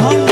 ভণ্ড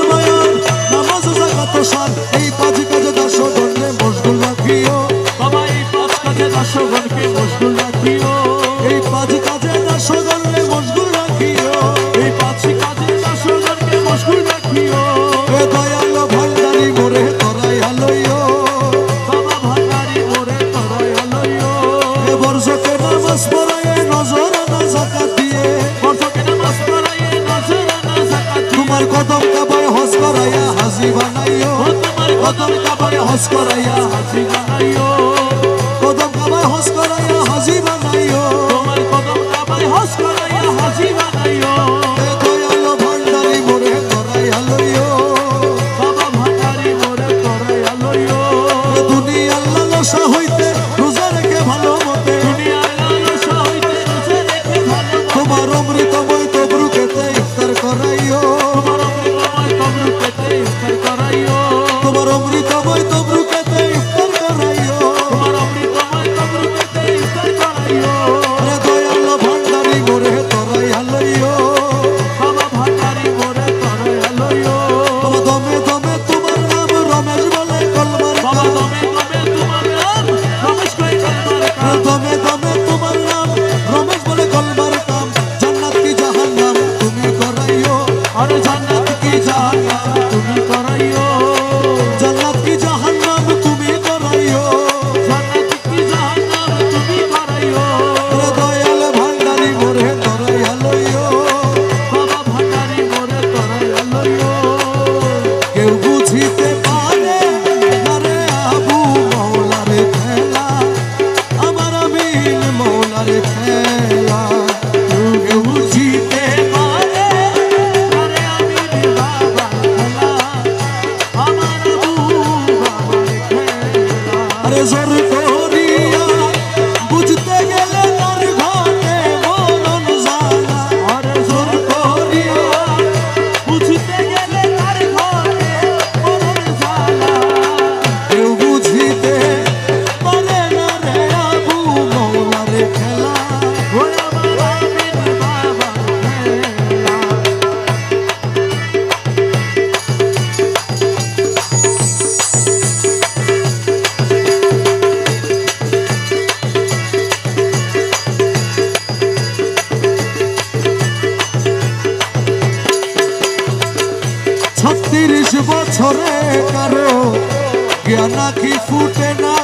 দাসগণকে মশগুল রাখিও। এই পাঁচ কাজে দাসগণকে মশগুল রাখিও। এই পাঁচ কাজে দাসগণকে মশগুল রাখিও। এ দয়াল ভান্ডারি মোরে তরাই আলইও বাবা ভান্ডারি মোরে তরাই আলইও এ বর্ষকে বানাইও। tesouro é todo. তিরিশ বছরে কারও জ্ঞান কি ফুটে না?